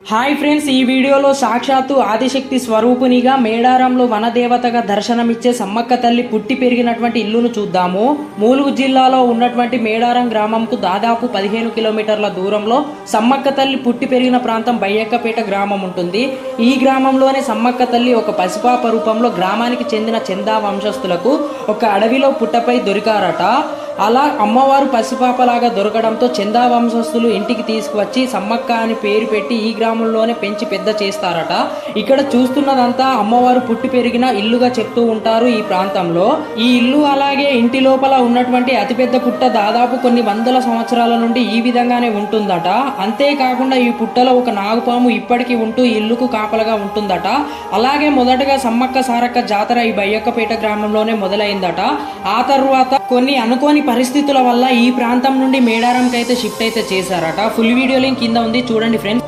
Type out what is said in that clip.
Hi friends ఈ వీడియోలో సాక్షాత్తు ఆదిశక్తి స్వరూపునిగా మేడారంలో వనదేవతగా దర్శనమిచ్చే సమ్మక్క తల్లి పుట్టి పెరిగినటువంటి ఇల్లును చూద్దాము. మూలుగు జిల్లాలో ఉన్నటువంటి మేడారం గ్రామంకు దాదాపు పదిహేను కిలోమీటర్ల దూరంలో సమ్మక్క తల్లి పుట్టి పెరిగిన ప్రాంతం బయ్యక్కపేట గ్రామం ఉంటుంది. ఈ గ్రామంలోనే సమ్మక్క తల్లి ఒక పసిపాప రూపంలో గ్రామానికి చెందిన చందా వంశస్థులకు ఒక అడవిలో పుట్టపై దొరికారట. అలా అమ్మవారు పసిపాపలాగా దొరకడంతో చందా వంశస్థులు ఇంటికి తీసుకువచ్చి సమ్మక్క అని పేరు పెట్టి ఈ గ్రామంలోనే పెంచి పెద్ద చేస్తారట. ఇక్కడ చూస్తున్నదంతా అమ్మవారు పుట్టి పెరిగిన ఇల్లుగా చెప్తూ ఉంటారు ఈ ప్రాంతంలో. ఈ ఇల్లు అలాగే ఇంటి లోపల ఉన్నటువంటి అతిపెద్ద పుట్ట దాదాపు కొన్ని వందల సంవత్సరాల నుండి ఈ విధంగానే ఉంటుందట. అంతేకాకుండా ఈ పుట్టలో ఒక నాగుపాము ఇప్పటికీ ఉంటూ ఇల్లుకు కాపలగా ఉంటుందట. అలాగే మొదటగా సమ్మక్క సారక్క జాతర ఈ బయ్యక్కపేట గ్రామంలోనే మొదలైందట. ఆ తర్వాత కొన్ని అనుకోని పరిస్థితుల వల్ల ఈ ప్రాంతం నుండి మేడారంకి అయితే షిఫ్ట్ అయితే చేశారట. ఫుల్ వీడియో లింక్ కింద ఉంది. చూడండి ఫ్రెండ్స్